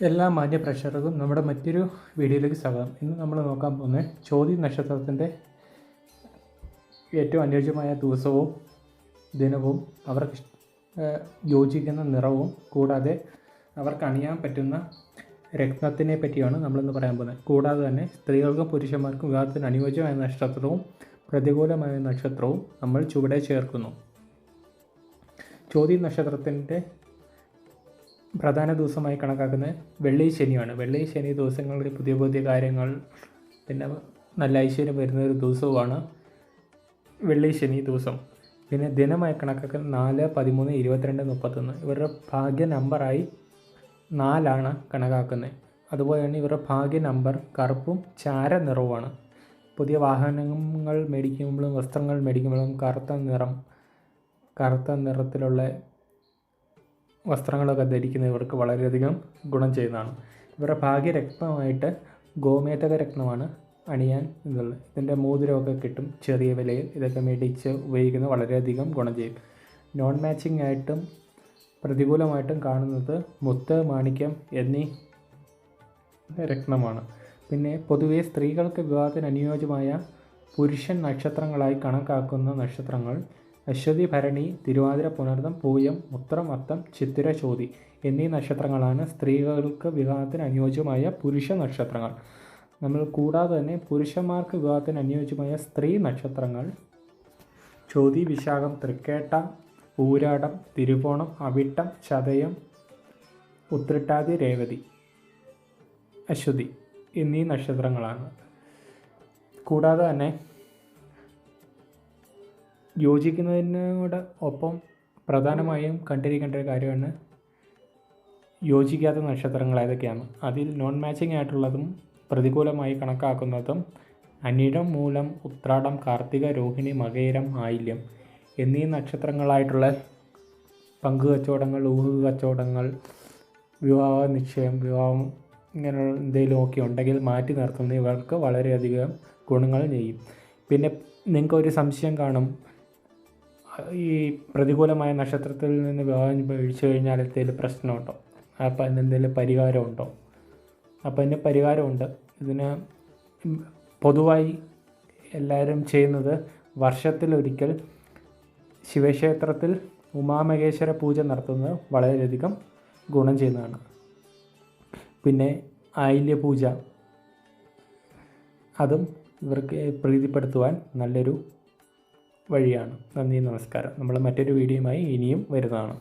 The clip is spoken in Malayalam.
എല്ലാ മാന്യ പ്രേക്ഷകർക്കും നമ്മുടെ മറ്റൊരു വീഡിയോയിലേക്ക് സ്വാഗതം. ഇന്ന് നമ്മൾ നോക്കാൻ പോകുന്നത് ചോദ്യ നക്ഷത്രത്തിന്റെ ഏറ്റവും അനുയോജ്യമായ ദിവസവും ദിനവും അവർക്ക് യോജിക്കുന്ന നിറവും കൂടാതെ അവർക്ക് അണിയാൻ പറ്റുന്ന രത്നത്തിനെ പറ്റിയാണ് നമ്മളിന്ന് പറയാൻ പോകുന്നത്. കൂടാതെ തന്നെ സ്ത്രീകൾക്കും പുരുഷന്മാർക്കും വിവാഹത്തിന് അനുയോജ്യമായ നക്ഷത്രവും പ്രതികൂലമായ നക്ഷത്രവും നമ്മൾ ചുവടെ ചേർക്കുന്നു. ചോദ്യ നക്ഷത്രത്തിന്റെ പ്രധാന ദിവസമായി കണക്കാക്കുന്നത് വെള്ളി ശനിയാണ്. വെള്ളി ശനി ദിവസങ്ങളിൽ പുതിയ പുതിയ കാര്യങ്ങൾ പിന്നെ നല്ല ഐശ്വര്യം വരുന്ന ഒരു ദിവസവുമാണ് വെള്ളി ശനി ദിവസം. പിന്നെ ദിനമായി കണക്കാക്കുന്ന നാല് പതിമൂന്ന് ഇരുപത്തിരണ്ട് മുപ്പത്തൊന്ന്. ഇവരുടെ ഭാഗ്യ നമ്പറായി നാലാണ് കണക്കാക്കുന്നത്. അതുപോലെ തന്നെ ഇവരുടെ ഭാഗ്യ നമ്പർ കറുപ്പും ചാര നിറവുമാണ്. പുതിയ വാഹനങ്ങൾ മേടിക്കുമ്പോഴും വസ്ത്രങ്ങൾ മേടിക്കുമ്പോഴും കറുത്ത നിറം കറുത്ത നിറത്തിലുള്ള വസ്ത്രങ്ങളൊക്കെ ധരിക്കുന്നത് ഇവർക്ക് വളരെയധികം ഗുണം ചെയ്യുന്നതാണ്. ഇവരുടെ ഭാഗ്യരക്തമായിട്ട് ഗോമേതക രക്തമാണ് അണിയാൻ ഇതുള്ളത്. ഇതിന്റെ മോതിരമൊക്കെ കിട്ടും ചെറിയ വിലയിൽ ഇതൊക്കെ മേടിച്ച് ഉപയോഗിക്കുന്നത് വളരെയധികം ഗുണം ചെയ്യും. നോൺ മാച്ചിങ് ആയിട്ടും പ്രതികൂലമായിട്ടും കാണുന്നത് മുത്ത് മാണിക്യം എന്നീ രക്തമാണ് പിന്നെ പൊതുവെ സ്ത്രീകൾക്ക് വിവാഹത്തിന് അനുയോജ്യമായ പുരുഷൻ നക്ഷത്രങ്ങളായി കണക്കാക്കുന്ന നക്ഷത്രങ്ങൾ അശ്വതി ഭരണി തിരുവാതിര പുണർദം പൂയം ഉത്രം അത്തം ചിത്തിര ചോതി എന്നീ നക്ഷത്രങ്ങളാണ് സ്ത്രീകൾക്ക് വിവാഹത്തിന് അനുയോജ്യമായ പുരുഷ നക്ഷത്രങ്ങൾ. നമ്മൾ കൂടാതെ തന്നെ പുരുഷന്മാർക്ക് വിവാഹത്തിന് അനുയോജ്യമായ സ്ത്രീ നക്ഷത്രങ്ങൾ. ചോതി വിശാഖം തൃക്കേട്ട പൂരാടം തിരുവോണം അവിട്ടം ചതയം ഉത്രട്ടാതി രേവതി അശ്വതി എന്നീ നക്ഷത്രങ്ങളാണ്. കൂടാതെ തന്നെ യോജിക്കുന്നതിനോട് ഒപ്പം പ്രധാനമായും കണ്ടിരിക്കേണ്ട ഒരു കാര്യമാണ് യോജിക്കാത്ത നക്ഷത്രങ്ങൾ ഏതൊക്കെയാണ്? അതിൽ നോൺ മാച്ചിങ് ആയിട്ടുള്ളതും പ്രതികൂലമായി കണക്കാക്കുന്നതും അനിഴം മൂലം ഉത്രാടം കാർത്തിക രോഹിണി മകയിരം ആയില്യം എന്നീ നക്ഷത്രങ്ങളായിട്ടുള്ള പങ്കു കച്ചവടങ്ങൾ ഊഹ് കച്ചവടങ്ങൾ വിവാഹ നിശ്ചയം വിവാഹം ഇങ്ങനെയുള്ള എന്തെങ്കിലുമൊക്കെ ഉണ്ടെങ്കിൽ മാറ്റി നിർത്തുന്ന ഇവർക്ക് വളരെയധികം ഗുണങ്ങൾ ചെയ്യും. പിന്നെ നിങ്ങൾക്ക് ഒരു സംശയം കാണും. ഈ പ്രതികൂലമായ നക്ഷത്രത്തിൽ നിന്ന് വിവാഹം കഴിച്ചു കഴിഞ്ഞാൽ എന്തെങ്കിലും പ്രശ്നമുണ്ടോ? അപ്പോൾ അതിന് എന്തെങ്കിലും പരിഹാരമുണ്ടോ? അപ്പോൾ അതിന് പരിഹാരമുണ്ട്. ഇതിന് പൊതുവായി എല്ലാവരും ചെയ്യുന്നത് വർഷത്തിലൊരിക്കൽ ശിവക്ഷേത്രത്തിൽ ഉമാമഹേശ്വര പൂജ നടത്തുന്നത് വളരെയധികം ഗുണം ചെയ്യുന്നതാണ്. പിന്നെ ആയില്യ പൂജ. അതും ഇവർക്ക് പ്രീതിപ്പെടുത്തുവാൻ നല്ലൊരു വഴിയാണ്. നന്ദി നമസ്കാരം. നമ്മൾ മറ്റൊരു വീഡിയോയുമായി ഇനിയും വരുന്നതാണ്.